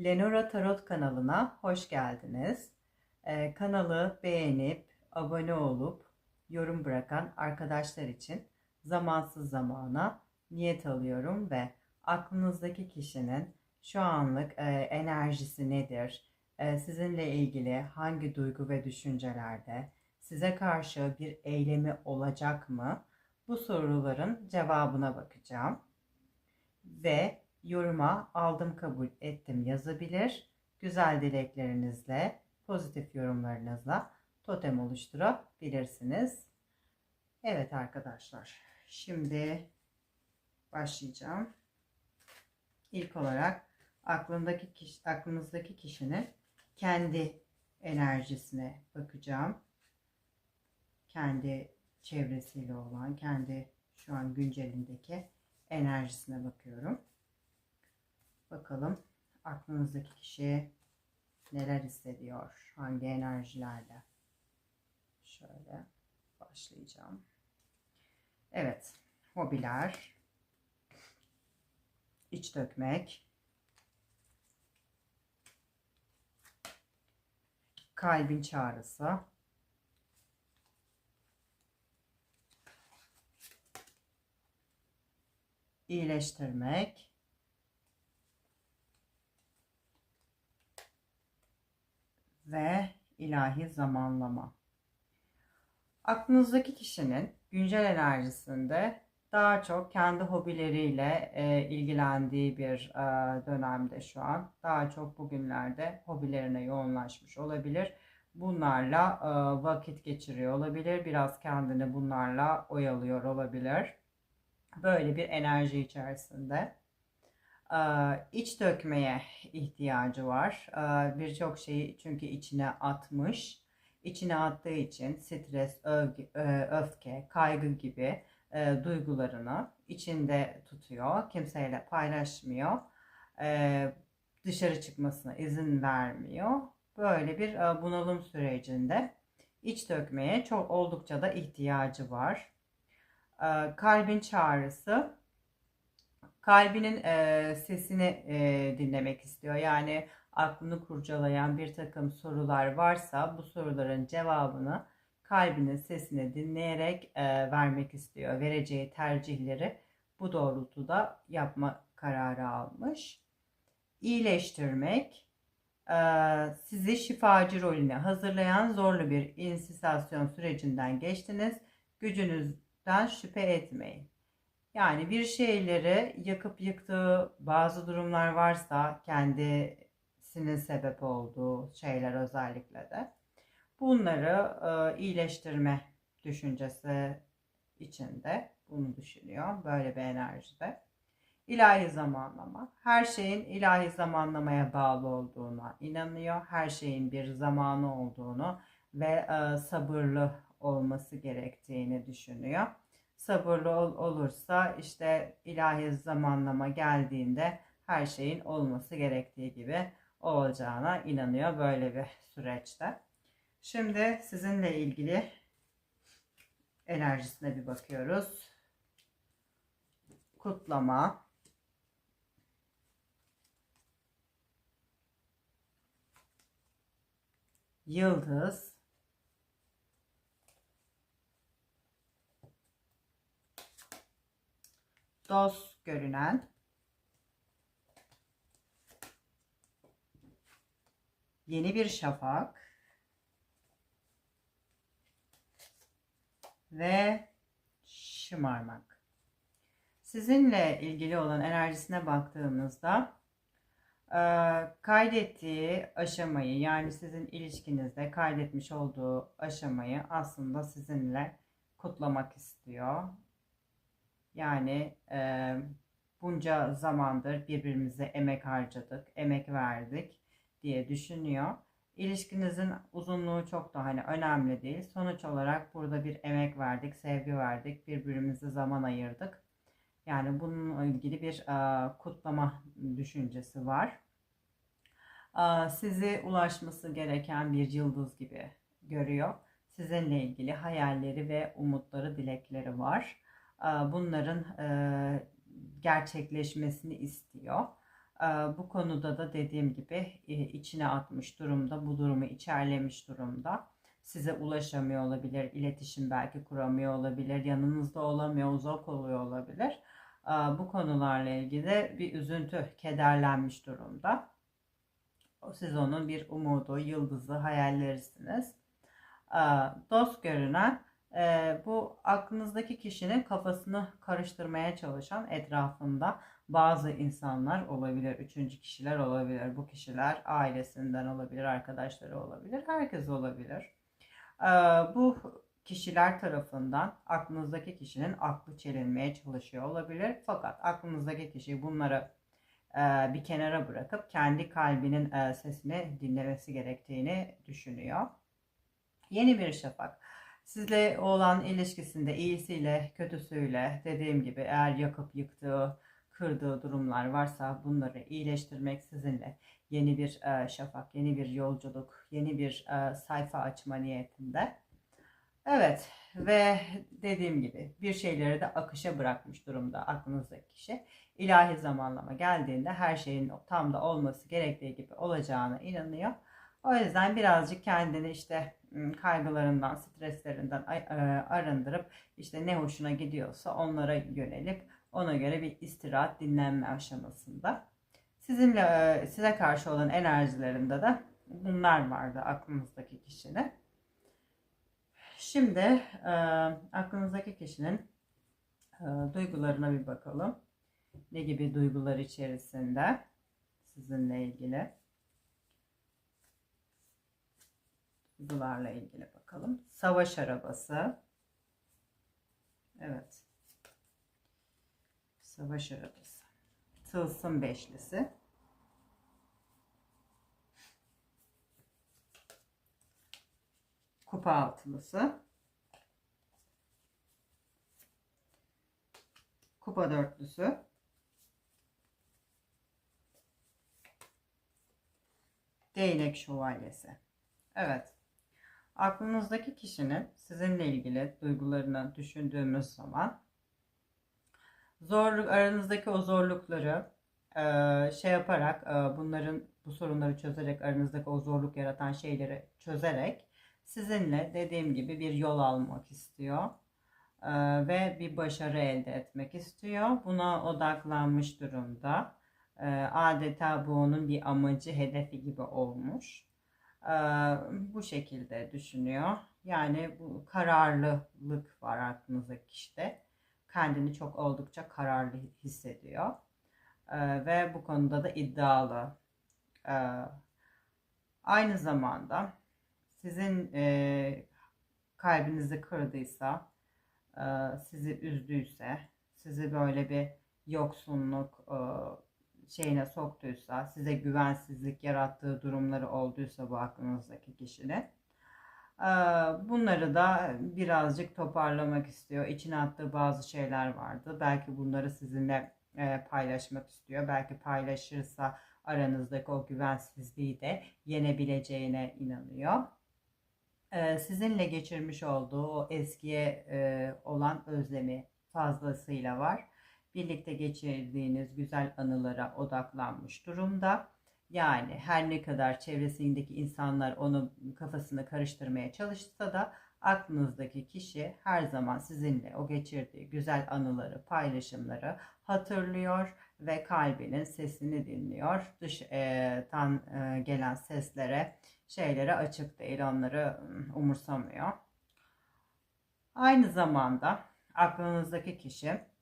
Lenora Tarot kanalına hoş geldiniz. Ee, kanalı beğenip, abone olup, yorum bırakan arkadaşlar için zamansız zamana niyet alıyorum ve aklınızdaki kişinin şu anlık e, enerjisi nedir? E, sizinle ilgili hangi duygu ve düşüncelerde? Size karşı bir eylemi olacak mı? Bu soruların cevabına bakacağım. Ve yoruma aldım kabul ettim yazabilir. Güzel dileklerinizle, pozitif yorumlarınızla totem oluşturabilirsiniz. Evet arkadaşlar, şimdi başlayacağım. İlk olarak aklındaki kişi, aklınızdaki kişinin kendi enerjisine bakacağım. Kendi çevresiyle olan, kendi şu an güncelindeki enerjisine bakıyorum. Bakalım aklınızdaki kişi neler hissediyor, hangi enerjilerle. Şöyle başlayacağım. Evet, hobiler, iç dökmek, kalbin çağrısı, iyileştirmek, ve ilahi zamanlama. Aklınızdaki kişinin güncel enerjisinde daha çok kendi hobileriyle e, ilgilendiği bir e, dönemde şu an. Daha çok bugünlerde hobilerine yoğunlaşmış olabilir. Bunlarla e, vakit geçiriyor olabilir. Biraz kendini bunlarla oyalıyor olabilir. Böyle bir enerji içerisinde iç dökmeye ihtiyacı var. Birçok şeyi çünkü içine atmış. İçine attığı için stres, öfke, kaygı gibi duygularını içinde tutuyor. Kimseyle paylaşmıyor. Dışarı çıkmasına izin vermiyor. Böyle bir bunalım sürecinde iç dökmeye çok oldukça da ihtiyacı var. Kalbin çağrısı kalbinin e, sesini e, dinlemek istiyor. Yani aklını kurcalayan bir takım sorular varsa bu soruların cevabını kalbinin sesini dinleyerek e, vermek istiyor. Vereceği tercihleri bu doğrultuda yapma kararı almış. İyileştirmek, e, sizi şifacı rolüne hazırlayan zorlu bir insistasyon sürecinden geçtiniz. Gücünüzden şüphe etmeyin. Yani bir şeyleri yakıp yıktığı bazı durumlar varsa kendisinin sebep olduğu şeyler özellikle de bunları e, iyileştirme düşüncesi içinde bunu düşünüyor böyle bir enerjide. İlahi zamanlama. Her şeyin ilahi zamanlamaya bağlı olduğuna inanıyor. Her şeyin bir zamanı olduğunu ve e, sabırlı olması gerektiğini düşünüyor sabırlı ol, olursa işte ilahi zamanlama geldiğinde her şeyin olması gerektiği gibi olacağına inanıyor böyle bir süreçte. Şimdi sizinle ilgili enerjisine bir bakıyoruz. Kutlama. Yıldız. Dost görünen yeni bir şafak ve şımarmak. Sizinle ilgili olan enerjisine baktığımızda e, kaydettiği aşamayı yani sizin ilişkinizde kaydetmiş olduğu aşamayı aslında sizinle kutlamak istiyor. Yani e, bunca zamandır birbirimize emek harcadık, emek verdik diye düşünüyor. İlişkinizin uzunluğu çok da hani önemli değil. Sonuç olarak burada bir emek verdik, sevgi verdik, birbirimize zaman ayırdık. Yani bununla ilgili bir e, kutlama düşüncesi var. E, sizi ulaşması gereken bir yıldız gibi görüyor. Sizinle ilgili hayalleri ve umutları, dilekleri var bunların gerçekleşmesini istiyor. Ee, bu konuda da dediğim gibi e, içine atmış durumda, bu durumu içerlemiş durumda. Size ulaşamıyor olabilir, iletişim belki kuramıyor olabilir, yanınızda olamıyor, uzak oluyor olabilir. Bu konularla ilgili bir üzüntü, kederlenmiş durumda. Siz onun bir umudu, yıldızı, hayallerisiniz. Dost görünen e, bu aklınızdaki kişinin kafasını karıştırmaya çalışan etrafında bazı insanlar olabilir, üçüncü kişiler olabilir. Bu kişiler ailesinden olabilir, arkadaşları olabilir, herkes olabilir. Ee, bu kişiler tarafından aklınızdaki kişinin aklı çelinmeye çalışıyor olabilir. Fakat aklınızdaki kişi bunları e, bir kenara bırakıp kendi kalbinin e, sesini dinlemesi gerektiğini düşünüyor. Yeni bir şafak. Sizle olan ilişkisinde iyisiyle kötüsüyle dediğim gibi eğer yakıp yıktığı, kırdığı durumlar varsa bunları iyileştirmek sizinle yeni bir e, şafak, yeni bir yolculuk, yeni bir e, sayfa açma niyetinde. Evet ve dediğim gibi bir şeyleri de akışa bırakmış durumda aklınızdaki kişi. İlahi zamanlama geldiğinde her şeyin tam da olması gerektiği gibi olacağına inanıyor. O yüzden birazcık kendini işte kaygılarından, streslerinden e, arındırıp işte ne hoşuna gidiyorsa onlara yönelip ona göre bir istirahat, dinlenme aşamasında. Sizinle e, size karşı olan enerjilerinde de bunlar vardı aklınızdaki kişinin. Şimdi e, aklınızdaki kişinin e, duygularına bir bakalım. Ne gibi duygular içerisinde sizinle ilgili? Duygularla ilgili bakalım. Savaş arabası. Evet. Savaş arabası. Tılsım beşlisi. Kupa altılısı. Kupa dörtlüsü. Değnek şövalyesi. Evet. Aklınızdaki kişinin sizinle ilgili duygularını düşündüğümüz zaman zorluk aranızdaki o zorlukları e, şey yaparak e, bunların bu sorunları çözerek aranızdaki o zorluk yaratan şeyleri çözerek sizinle dediğim gibi bir yol almak istiyor e, ve bir başarı elde etmek istiyor. Buna odaklanmış durumda. Adeta bu onun bir amacı, hedefi gibi olmuş. Bu şekilde düşünüyor. Yani bu kararlılık var aklınızdaki kişide kendini çok oldukça kararlı hissediyor. Ve bu konuda da iddialı. Aynı zamanda sizin kalbinizi kırdıysa, sizi üzdüyse, sizi böyle bir yoksunluk şeyine soktuysa, size güvensizlik yarattığı durumları olduysa bu aklınızdaki kişinin Bunları da birazcık toparlamak istiyor. İçine attığı bazı şeyler vardı. Belki bunları sizinle paylaşmak istiyor. Belki paylaşırsa aranızdaki o güvensizliği de yenebileceğine inanıyor. Sizinle geçirmiş olduğu o eskiye olan özlemi fazlasıyla var. Birlikte geçirdiğiniz güzel anılara odaklanmış durumda yani her ne kadar çevresindeki insanlar onun kafasını karıştırmaya çalışsa da aklınızdaki kişi her zaman sizinle o geçirdiği güzel anıları, paylaşımları hatırlıyor ve kalbinin sesini dinliyor. Dıştan e, gelen seslere, şeylere açık değil, onları umursamıyor. Aynı zamanda aklınızdaki kişi e,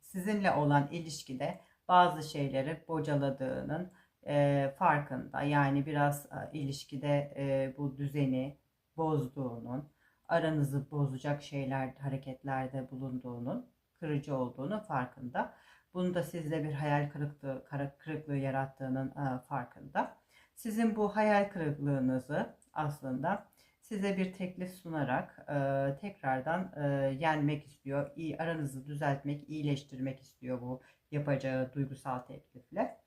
sizinle olan ilişkide bazı şeyleri bocaladığının e, farkında. Yani biraz e, ilişkide e, bu düzeni bozduğunun, aranızı bozacak şeyler, hareketlerde bulunduğunun, kırıcı olduğunu farkında. Bunu da sizde bir hayal kırıklığı, kırıklığı yarattığının e, farkında. Sizin bu hayal kırıklığınızı aslında size bir teklif sunarak e, tekrardan e, yenmek istiyor. İyi, aranızı düzeltmek, iyileştirmek istiyor bu yapacağı duygusal teklifle.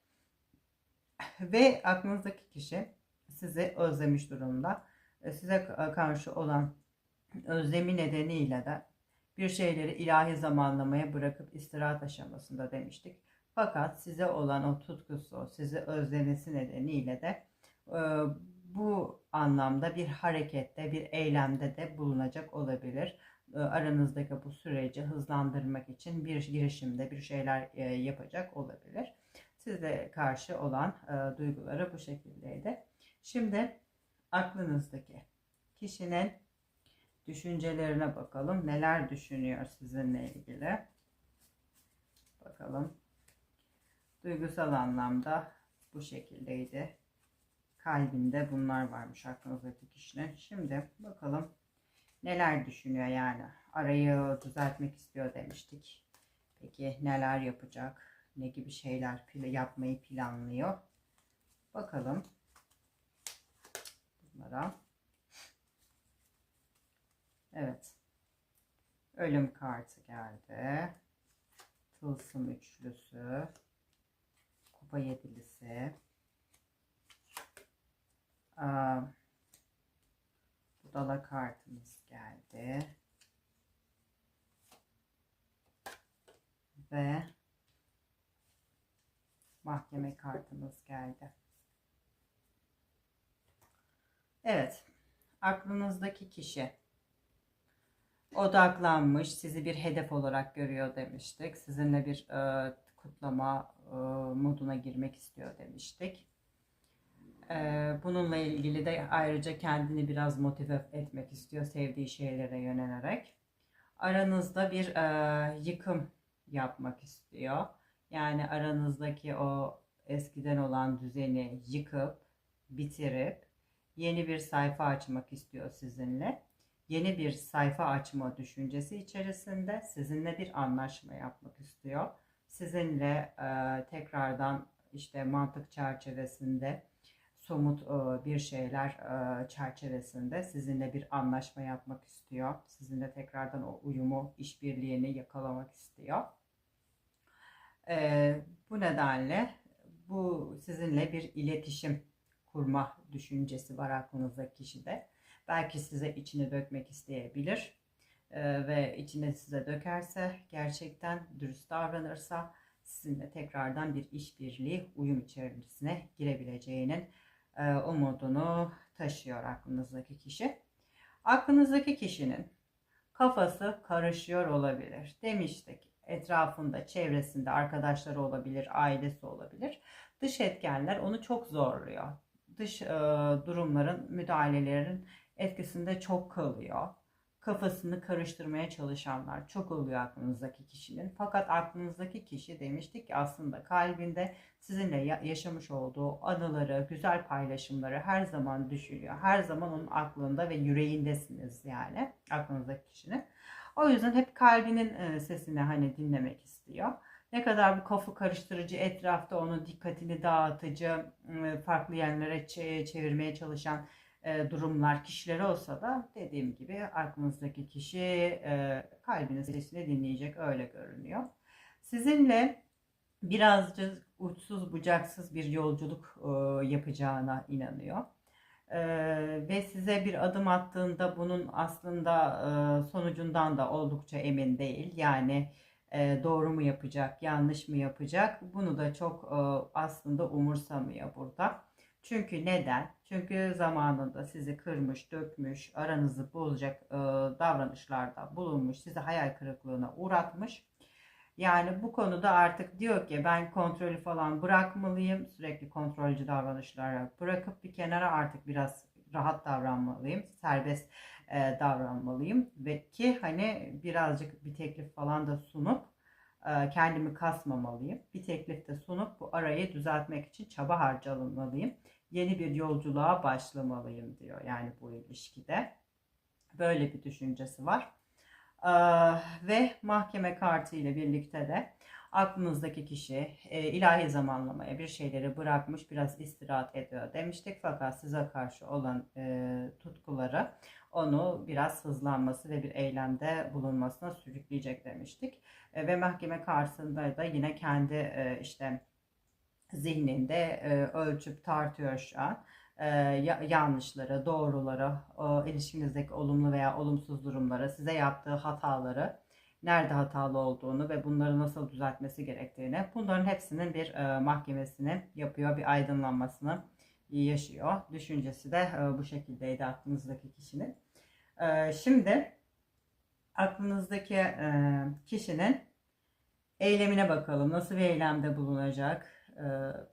Ve aklınızdaki kişi sizi özlemiş durumda. E, size karşı olan özlemi nedeniyle de bir şeyleri ilahi zamanlamaya bırakıp istirahat aşamasında demiştik. Fakat size olan o tutkusu, sizi özlemesi nedeniyle de e, bu anlamda bir harekette, bir eylemde de bulunacak olabilir. E, aranızdaki bu süreci hızlandırmak için bir girişimde bir şeyler e, yapacak olabilir. Size karşı olan e, duyguları bu şekildeydi. Şimdi aklınızdaki kişinin düşüncelerine bakalım. Neler düşünüyor sizinle ilgili? Bakalım. Duygusal anlamda bu şekildeydi. Kalbinde bunlar varmış aklınızdaki kişinin. Şimdi bakalım neler düşünüyor yani. Arayı düzeltmek istiyor demiştik. Peki neler yapacak? Ne gibi şeyler yapmayı planlıyor? Bakalım bunlara. Evet. Ölüm kartı geldi. Tılsım üçlüsü. Kupa yedilisi. Aa, budala kartımız geldi. Ve mahkeme kartımız geldi. Evet. Aklınızdaki kişi odaklanmış, sizi bir hedef olarak görüyor demiştik. Sizinle bir e, kutlama e, moduna girmek istiyor demiştik. Bununla ilgili de ayrıca kendini biraz motive etmek istiyor sevdiği şeylere yönelerek. Aranızda bir e, yıkım yapmak istiyor. Yani aranızdaki o eskiden olan düzeni yıkıp bitirip yeni bir sayfa açmak istiyor sizinle yeni bir sayfa açma düşüncesi içerisinde sizinle bir anlaşma yapmak istiyor. Sizinle e, tekrardan işte mantık çerçevesinde somut e, bir şeyler e, çerçevesinde sizinle bir anlaşma yapmak istiyor. Sizinle tekrardan o uyumu, işbirliğini yakalamak istiyor. E, bu nedenle bu sizinle bir iletişim kurma düşüncesi var aklınızdaki kişide Belki size içine dökmek isteyebilir ve içine size dökerse gerçekten dürüst davranırsa sizinle tekrardan bir işbirliği uyum içerisine girebileceğinin e, umudunu taşıyor aklınızdaki kişi. Aklınızdaki kişinin kafası karışıyor olabilir. Demiştik etrafında, çevresinde arkadaşları olabilir, ailesi olabilir. Dış etkenler onu çok zorluyor. Dış e, durumların, müdahalelerin etkisinde çok kalıyor. Kafasını karıştırmaya çalışanlar çok oluyor aklınızdaki kişinin. Fakat aklınızdaki kişi demiştik ki aslında kalbinde sizinle yaşamış olduğu anıları, güzel paylaşımları her zaman düşünüyor. Her zaman onun aklında ve yüreğindesiniz yani aklınızdaki kişinin. O yüzden hep kalbinin e, sesini hani dinlemek istiyor. Ne kadar bir kafa karıştırıcı etrafta onun dikkatini dağıtıcı, e, farklı yerlere çevirmeye çalışan e, durumlar kişileri olsa da dediğim gibi aklınızdaki kişi e, kalbinin sesini dinleyecek öyle görünüyor. Sizinle birazcık uçsuz bucaksız bir yolculuk e, yapacağına inanıyor. Ve size bir adım attığında bunun aslında sonucundan da oldukça emin değil. Yani doğru mu yapacak, yanlış mı yapacak bunu da çok aslında umursamıyor burada. Çünkü neden? Çünkü zamanında sizi kırmış, dökmüş, aranızı bozacak e, davranışlarda bulunmuş, sizi hayal kırıklığına uğratmış. Yani bu konuda artık diyor ki ben kontrolü falan bırakmalıyım. Sürekli kontrolcü davranışlara bırakıp bir kenara artık biraz rahat davranmalıyım. Serbest e, davranmalıyım. Ve ki hani birazcık bir teklif falan da sunup kendimi kasmamalıyım. Bir teklif de sunup bu arayı düzeltmek için çaba harcamalıyım. Yeni bir yolculuğa başlamalıyım diyor yani bu ilişkide. Böyle bir düşüncesi var. E, ve mahkeme kartı ile birlikte de aklınızdaki kişi e, ilahi zamanlamaya bir şeyleri bırakmış biraz istirahat ediyor demiştik. Fakat size karşı olan tutkuları onu biraz hızlanması ve bir eylemde bulunmasına sürükleyecek demiştik. E, ve mahkeme karşısında da yine kendi e, işte zihninde e, ölçüp tartıyor şu an yanlışları, doğruları, ilişkinizdeki olumlu veya olumsuz durumları, size yaptığı hataları nerede hatalı olduğunu ve bunları nasıl düzeltmesi gerektiğini, bunların hepsinin bir e, mahkemesini yapıyor, bir aydınlanmasını yaşıyor. Düşüncesi de e, bu şekildeydi aklınızdaki kişinin. E, şimdi aklınızdaki e, kişinin eylemine bakalım. Nasıl bir eylemde bulunacak? E,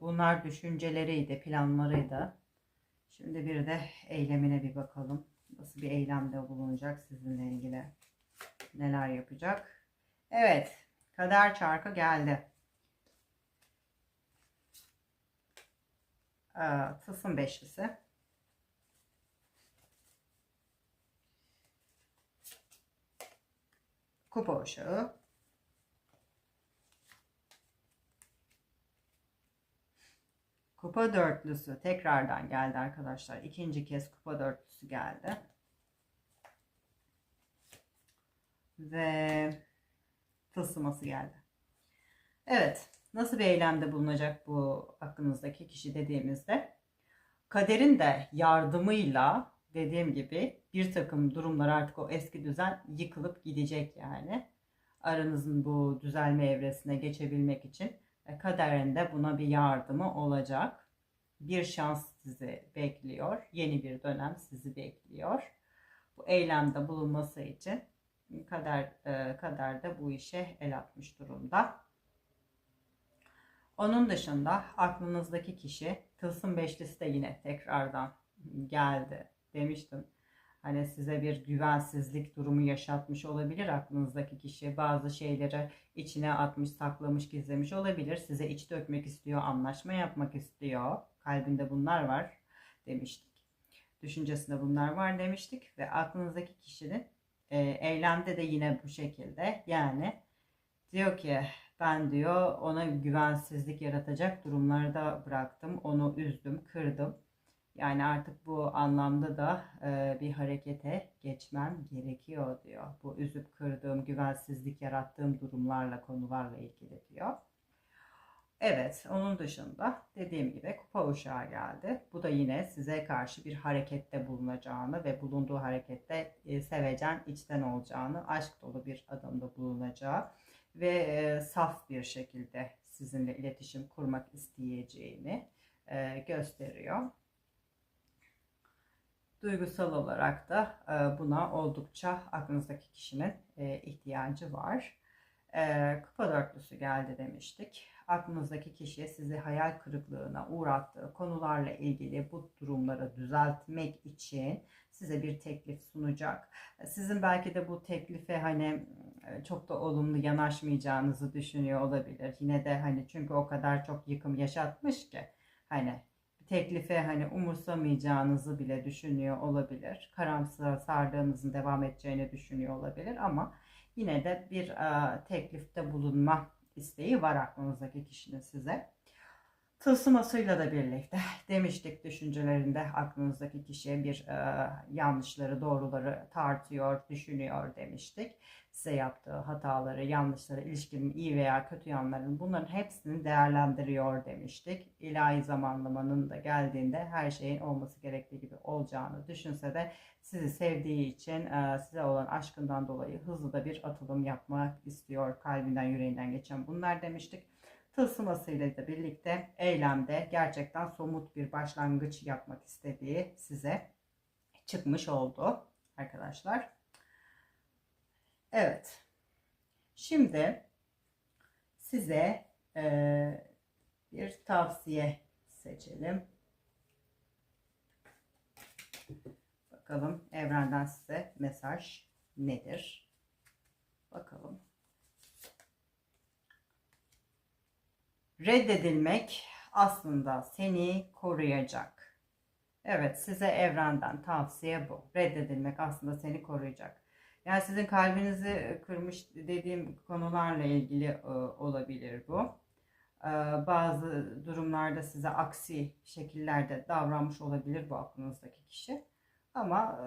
bunlar düşünceleriydi, planlarıydı. Şimdi bir de eylemine bir bakalım. Nasıl bir eylemde bulunacak sizinle ilgili? Neler yapacak? Evet, kader çarkı geldi. Ee, tılsım beşlisi. Kupa uşağı. Kupa dörtlüsü tekrardan geldi arkadaşlar. İkinci kez kupa dörtlüsü geldi. Ve tılsıması geldi. Evet. Nasıl bir eylemde bulunacak bu aklınızdaki kişi dediğimizde kaderin de yardımıyla dediğim gibi bir takım durumlar artık o eski düzen yıkılıp gidecek yani. Aranızın bu düzelme evresine geçebilmek için e, kaderin de buna bir yardımı olacak. Bir şans sizi bekliyor. Yeni bir dönem sizi bekliyor. Bu eylemde bulunması için kader, e, kader de bu işe el atmış durumda. Onun dışında aklınızdaki kişi Tılsım Beşlisi de yine tekrardan geldi demiştim. Hani size bir güvensizlik durumu yaşatmış olabilir aklınızdaki kişi. Bazı şeyleri içine atmış, saklamış, gizlemiş olabilir. Size iç dökmek istiyor, anlaşma yapmak istiyor. Kalbinde bunlar var demiştik. Düşüncesinde bunlar var demiştik. Ve aklınızdaki kişinin e, eylemde de yine bu şekilde. Yani diyor ki ben diyor ona güvensizlik yaratacak durumlarda bıraktım. Onu üzdüm, kırdım. Yani artık bu anlamda da e, bir harekete geçmem gerekiyor diyor. Bu üzüp kırdığım, güvensizlik yarattığım durumlarla, konularla ilgili diyor. Evet, onun dışında dediğim gibi kupa uşağı geldi. Bu da yine size karşı bir harekette bulunacağını ve bulunduğu harekette e, sevecen, içten olacağını, aşk dolu bir adımda bulunacağı ve e, saf bir şekilde sizinle iletişim kurmak isteyeceğini e, gösteriyor. Duygusal olarak da buna oldukça aklınızdaki kişinin ihtiyacı var. Kupa dörtlüsü geldi demiştik. Aklınızdaki kişi sizi hayal kırıklığına uğrattığı konularla ilgili bu durumları düzeltmek için size bir teklif sunacak. Sizin belki de bu teklife hani çok da olumlu yanaşmayacağınızı düşünüyor olabilir. Yine de hani çünkü o kadar çok yıkım yaşatmış ki hani teklife hani umursamayacağınızı bile düşünüyor olabilir. Karamsar sardığınızın devam edeceğini düşünüyor olabilir ama yine de bir e, teklifte bulunma isteği var aklınızdaki kişinin size. Tılsımasıyla da birlikte demiştik düşüncelerinde aklınızdaki kişiye bir e, yanlışları doğruları tartıyor, düşünüyor demiştik. Size yaptığı hataları, yanlışları, ilişkinin iyi veya kötü yanlarını bunların hepsini değerlendiriyor demiştik. İlahi zamanlamanın da geldiğinde her şeyin olması gerektiği gibi olacağını düşünse de sizi sevdiği için e, size olan aşkından dolayı hızlı da bir atılım yapmak istiyor. Kalbinden yüreğinden geçen bunlar demiştik tılsımasıyla da birlikte eylemde gerçekten somut bir başlangıç yapmak istediği size çıkmış oldu arkadaşlar. Evet. Şimdi size e, bir tavsiye seçelim. Bakalım evrenden size mesaj nedir? Bakalım. Reddedilmek aslında seni koruyacak. Evet size evrenden tavsiye bu. Reddedilmek aslında seni koruyacak. Yani sizin kalbinizi kırmış dediğim konularla ilgili e, olabilir bu. E, bazı durumlarda size aksi şekillerde davranmış olabilir bu aklınızdaki kişi. Ama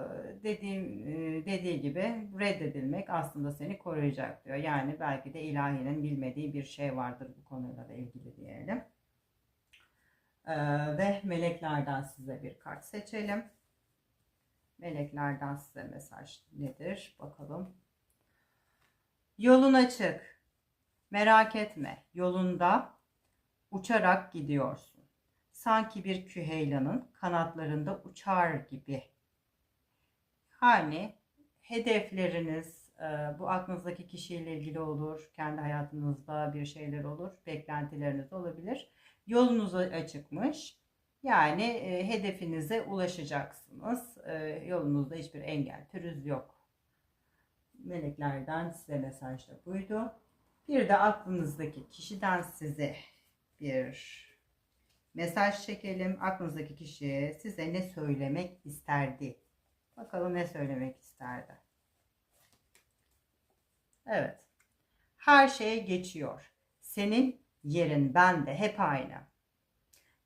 dediğim dediği gibi reddedilmek aslında seni koruyacak diyor. Yani belki de ilahinin bilmediği bir şey vardır bu konuyla da ilgili diyelim. Ve meleklerden size bir kart seçelim. Meleklerden size mesaj nedir? Bakalım. Yolun açık. Merak etme. Yolunda uçarak gidiyorsun. Sanki bir küheylanın kanatlarında uçar gibi. Yani hedefleriniz, e, bu aklınızdaki kişiyle ilgili olur, kendi hayatınızda bir şeyler olur, beklentileriniz olabilir. Yolunuz açıkmış. Yani e, hedefinize ulaşacaksınız. E, yolunuzda hiçbir engel, pürüz yok. Meleklerden size mesaj da buydu. Bir de aklınızdaki kişiden size bir mesaj çekelim. Aklınızdaki kişi size ne söylemek isterdi? Bakalım ne söylemek isterdi? Evet. Her şey geçiyor. Senin yerin bende hep aynı.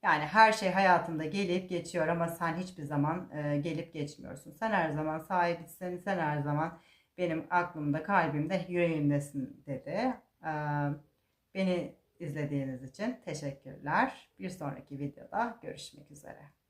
Yani her şey hayatında gelip geçiyor ama sen hiçbir zaman e, gelip geçmiyorsun. Sen her zaman sahibisin, sen her zaman benim aklımda, kalbimde, yüreğimdesin dedi. E, beni izlediğiniz için teşekkürler. Bir sonraki videoda görüşmek üzere.